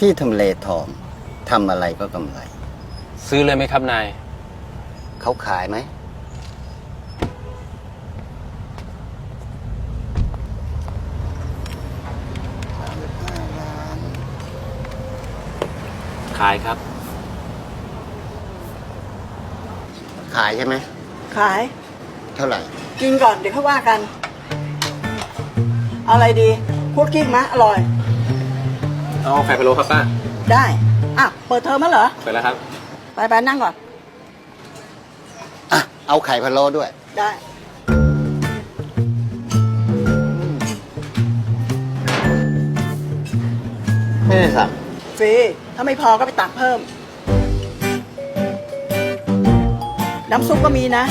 ที่ทำเลทองทำอะไรก็กำไร ซื้อเลยไหมครับนาย เขาขายไหม ขายครับ ขายใช่ไหม ขาย เท่าไหร่ กินก่อนเดี๋ยวค่อยว่ากัน เอาอะไรดีพูดกิ้งมะ อร่อย เอาไข่พะโล้ครับป้าได้อะเปิดเทอมมั้ยเหรอไปแล้วครับ ไปไปนั่งก่อน อะเอาไข่พะโล้ด้วย ได้ ไม่ได้สั่งฟรี ถ้าไม่พอก็ไปตักเพิ่ม น้ำซุปก็มีนะ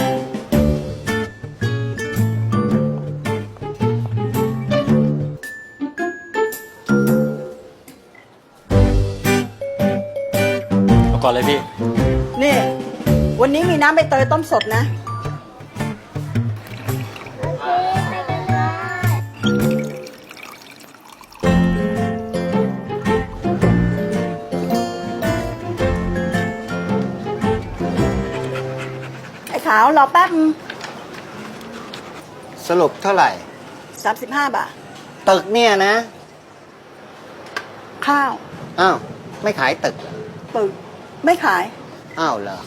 ก่อนเลยพี่นี่ วันนี้มีน้ำใบเตยต้มสดนะ ไอ้ขาวรอแป๊บสรุปเท่าไหร่สามสิบห้าบาท ตึกเนี่ยนะ ข้าว อ้าว ไม่ขายตึก ปึก ไม่ขาย อ้าวเหรอ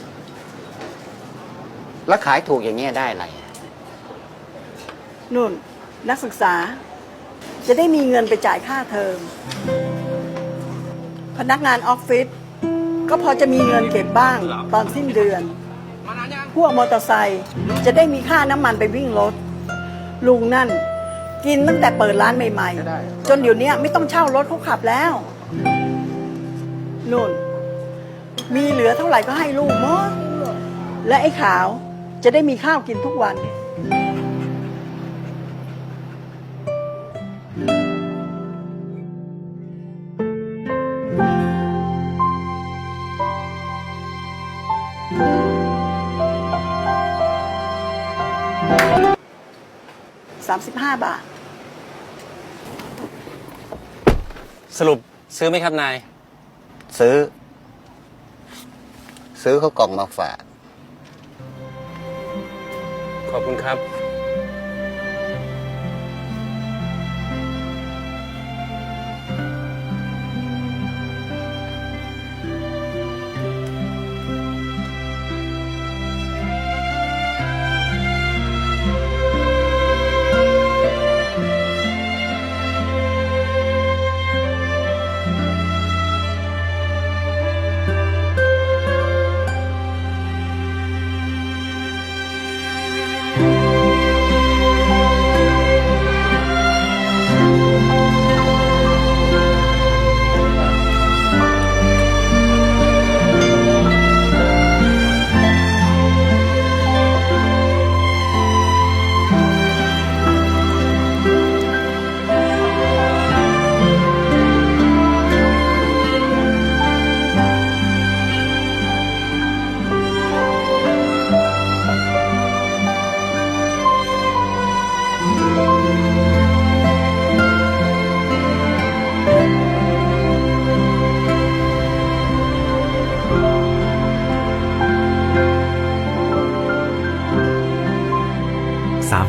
แล้วขายถูกอย่างเงี้ยได้อะไรอะนุ่น นักศึกษา จะได้มีเงินไปจ่ายค่าเทอม พนักงานออฟฟิศก็พอจะมีเงินเก็บบ้างตอนสิ้นเดือน พวกมอเตอร์ไซค์จะได้มีค่าน้ำมันไปวิ่งรถ ลุงนั่น กินตั้งแต่เปิดร้านใหม่ๆ จนเดี๋ยวนี้ไม่ต้องเช่ารถเขาขับแล้ว นุ่น มีเหลือเท่าไหร่ก็ให้ลูกหมดและไอ้ขาวจะได้มีข้าวกินทุกวันสามสิบห้าบาท สรุปซื้อไหมครับนาย ซื้อ ซื้อเขากล่องมาฝาก ขอบคุณครับ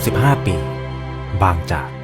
35 ปี บางจาก